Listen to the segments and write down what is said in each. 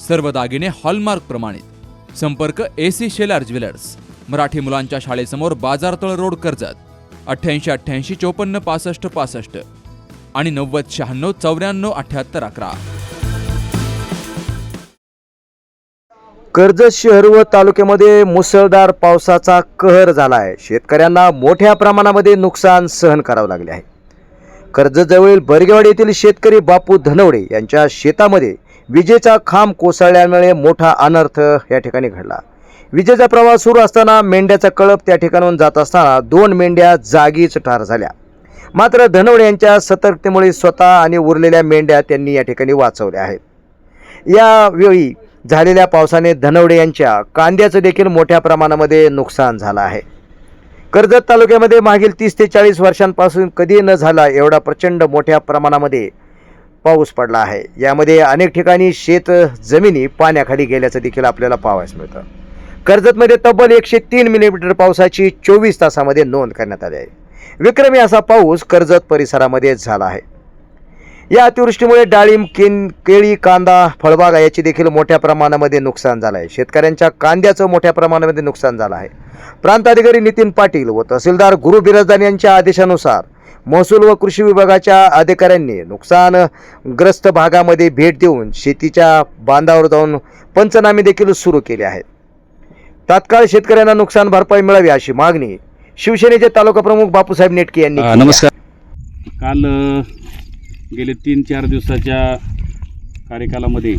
सर्व दागिने हॉलमार्क प्रमाणित. संपर्क A C Shelar jewellers Marathi मुलांच्या शाळेसमोर बाजारतळ रोड कर्जत. अठ्ठ्याऐंशी अठ्ठ्याऐंशी चोपन्न पासष्ट पासष्ट. आणि नव्वद शहाण्णव चौऱ्याण्णव अठ्ठ्याहत्तर अकरा. कर्जत शहर व तालुक्यामध्ये मुसळधार पावसाचा कहर झाला आहे शेतकऱ्यांना मोठ्या प्रमाणामध्ये नुकसान सहन करावं लागले आहे. कर्जतजवळील बरगेवाडी येथील शेतकरी बापू धनवडे यांच्या शेतामध्ये विजेचा खांब कोसळल्यामुळे मोठा अनर्थ या ठिकाणी घडला. विजेचा प्रवाह सुरू असताना मेंढ्याचा कळप त्या ठिकाणाहून जात असताना दोन मेंढ्या जागीच ठार झाल्या. मात्र धनवडे यांच्या सतर्कतेमुळे स्वतः आणि उरलेल्या मेंढ्या त्यांनी या ठिकाणी वाचवल्या आहेत. यावेळी झालेल्या पावसाने धनवडे यांच्या कांद्याचं देखील मोठ्या प्रमाणामध्ये नुकसान झालं आहे. कर्जत तालुक्यामध्ये मागील तीस ते चाळीस वर्षांपासून कधी न झाला एवढा प्रचंड मोठ्या प्रमाणामध्ये पाऊस पडला आहे. यामध्ये अनेक ठिकाणी शेत जमिनी पाण्याखाली गेल्याचं देखील आपल्याला पाहावयास मिळतं. कर्जतमध्ये तब्बल एकशे तीन मिलीमीटर पावसाची चोवीस तासामध्ये नोंद करण्यात आली आहे. विक्रमी असा पाऊस कर्जत परिसरामध्ये झाला आहे. या अतिवृष्टीमुळे डाळिंब किन केळी कांदा फळबागा याची देखील मोठ्या प्रमाणामध्ये नुकसान झालं आहे. शेतकऱ्यांच्या कांद्याचं मोठ्या प्रमाणामध्ये नुकसान झालं आहे. प्रांताधिकारी नितीन पाटील व तहसीलदार गुरु बिराजदार यांच्या आदेशानुसार महसूल व कृषी विभागाच्या अधिकाऱ्यांनी नुकसानग्रस्त भागामध्ये भेट देऊन शेतीच्या बांधावर जाऊन पंचनामे देखील सुरू केले आहेत तात्काळ शेतकऱ्यांना नुकसान भरपाई मिळावी अशी मागणी शिवसेनेचे तालुका प्रमुख बापूसाहेब नेटके यांनी. नमस्कार काल गेले तीन चार दिवसाच्या कार्यकालामध्ये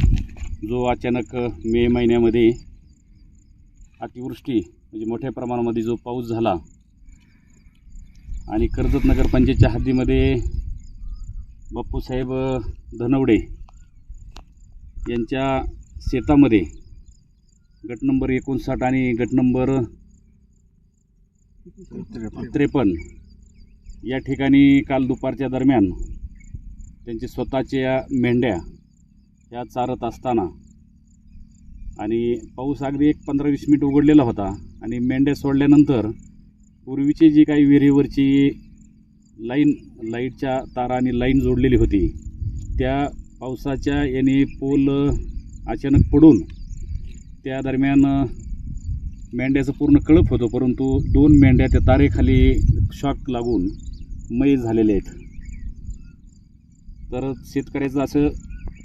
जो अचानक मे महिन्यामध्ये अतिवृष्टी म्हणजे मोठ्या प्रमाणामध्ये जो पाऊस झाला आणि कर्जत नगरपंचायतच्या हद्दीमध्ये बाप्पूसाहेब धनवडे यांच्या शेतामध्ये गट नंबर एकोणसाठ आणि गट नंबर त्रेपन्न या ठिकाणी काल दुपारच्या दरम्यान त्यांचे स्वतःच्या मेंढ्या ह्या चारत असताना आणि पाऊस अगदी एक पंधरा वीस मिनिट उघडलेला होता आणि मेंढ्या सोडल्यानंतर पूर्वीचे जी काही विहिरीवरची लाईन लाईटच्या तारा आणि लाईन जोडलेली होती त्या पावसाच्या याने पोल अचानक पडून त्या दरम्यान मेंढ्याचं पूर्ण कळप होतं परंतु दोन मेंढ्या त्या तारेखाली शॉक लागून मय झालेले आहेत. तर शेतकऱ्याचं असं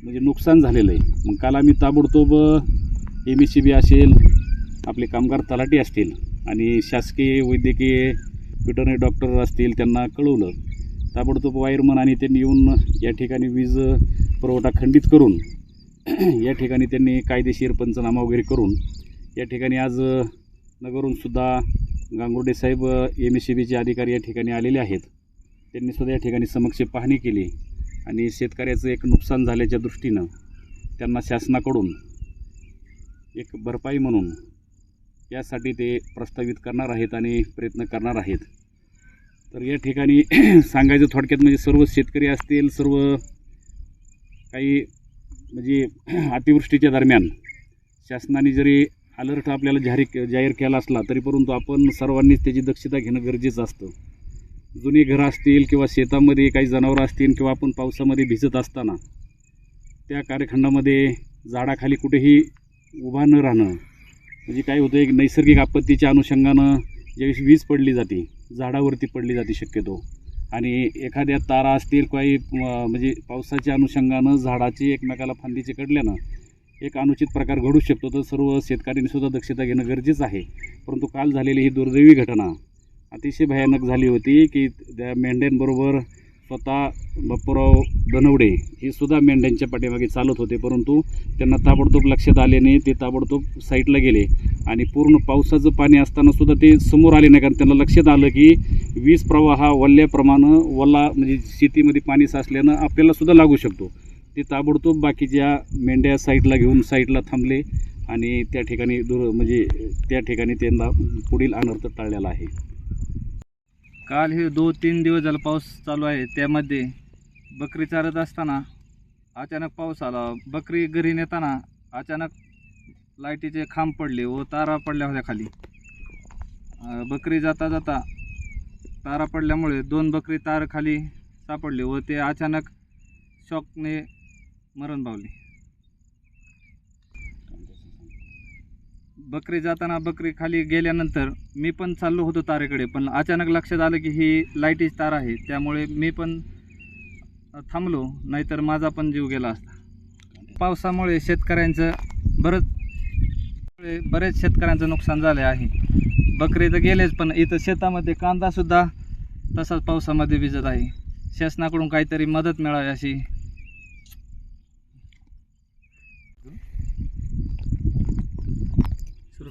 म्हणजे नुकसान झालेलं आहे. मग काल आम्ही ताबडतोब एम एस सी बी असेल आपले कामगार तलाठी असतील आणि शासकीय वैद्यकीय वेटरनरी डॉक्टर असतील त्यांना कळवलं. ताबडतोब वायरमन आणि त्यांनी येऊन या ठिकाणी वीज पुरवठा खंडित करून या ठिकाणी त्यांनी कायदेशीर पंचनामा वगैरे करून या ठिकाणी आज नगरहूनसुद्धा गांगुर्डे साहेब एम एस सी बीचे अधिकारी या ठिकाणी आलेले आहेत. त्यांनीसुद्धा या ठिकाणी समक्ष पाहणी केली आणि शेतकऱ्याचं एक नुकसान झाल्याच्या दृष्टीनं त्यांना शासनाकडून एक भरपाई म्हणून यासाठी ते प्रस्तावित करणार आहेत आणि प्रयत्न करणार आहेत. तर या ठिकाणी सांगायचं थोडक्यात म्हणजे सर्व शेतकरी असतील सर्व काही म्हणजे अतिवृष्टीच्या दरम्यान शासनाने जरी अलर्ट आपल्याला जाहीर जाहीर केला असला तरी परंतु आपण सर्वांनीच त्याची दक्षता घेणं गरजेचं असतं. जुनी घरं असतील किंवा शेतामध्ये काही जनावरं असतील किंवा आपण पावसामध्ये भिजत असताना त्या कार्यखंडामध्ये झाडाखाली कुठेही उभा न राहणं म्हणजे काय होतं एक नैसर्गिक आपत्तीच्या अनुषंगानं ज्यावेळेस वीज पडली जाते झाडावरती पडली जाते शक्यतो. आणि एखाद्या तारा असतील काही म्हणजे पावसाच्या अनुषंगानं झाडाची एकमेकाला फांदीचे कडल्यानं एक अनुचित प्रकार घडू शकतो. तर सर्व शेतकऱ्यांनी सुद्धा दक्षता घेणं गरजेचं आहे. परंतु काल झालेली ही दुर्दैवी घटना अतिशय भयानक झाली होती की त्या मेंढ्यांबरोबर स्वतः बाप्पूराव दनवडे हे सुद्धा मेंढ्यांच्या पाठीमागे चालत होते परंतु त्यांना ताबडतोब लक्षात आल्याने ते ताबडतोब साईडला गेले. आणि पूर्ण पावसाचं पाणी असताना सुद्धा ते समोर आले नाही कारण त्यांना लक्षात आलं की वीज प्रवाह हा वल्ल्याप्रमाणे वल्ला म्हणजे शेतीमध्ये पाणी साचल्यानं आपल्याला सुद्धा लागू शकतो. ते ताबडतोब बाकीच्या मेंढ्या साईडला घेऊन साईडला थांबले आणि त्या ठिकाणी दूर म्हणजे त्या ठिकाणी त्यांना पुढील अनर्थ टाळलेला आहे. काल हे दोन तीन दिवस झाला पाऊस चालू आहे त्यामध्ये बकरी चारत असताना अचानक पाऊस आला. बकरी घरी नेताना अचानक लाईटीचे खांब पडले व तारा पडल्या होत्या खाली. बकरी जाता जाता तारा पडल्यामुळे दोन बकरी तार खाली सापडले व ते अचानक शॉकने मरण पावले. बकरी जाताना बकरी खाली गेल्यानंतर मी पण चाललो होतो तारेकडे पण अचानक लक्षात आलं की ही लाईटीची तार आहे त्यामुळे मी पण थांबलो नाहीतर माझा पण जीव गेला असता. पावसामुळे शेतकऱ्यांचं बरंच बरेच शेतकऱ्यांचं नुकसान झाले आहे. बकरी तर गेलेच पण इथं शेतामध्ये कांदासुद्धा तसाच पावसामध्ये भिजत आहे. शासनाकडून काहीतरी मदत मिळावी अशी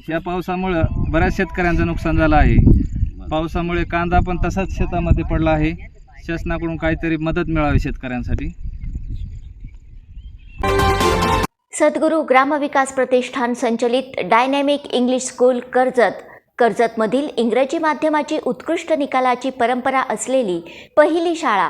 या पावसामुळं बऱ्याच शेतकऱ्यांचं नुकसान झालं आहे. पावसामुळे कांदा पण तसाच शेतामध्ये पडला आहे. शासनाकडून काहीतरी मदत मिळावी शेतकऱ्यांसाठी. सद्गुरू ग्रामविकास प्रतिष्ठान संचलित डायनॅमिक इंग्लिश स्कूल कर्जत. कर्जतमधील इंग्रजी माध्यमाची उत्कृष्ट निकालाची परंपरा असलेली पहिली शाळा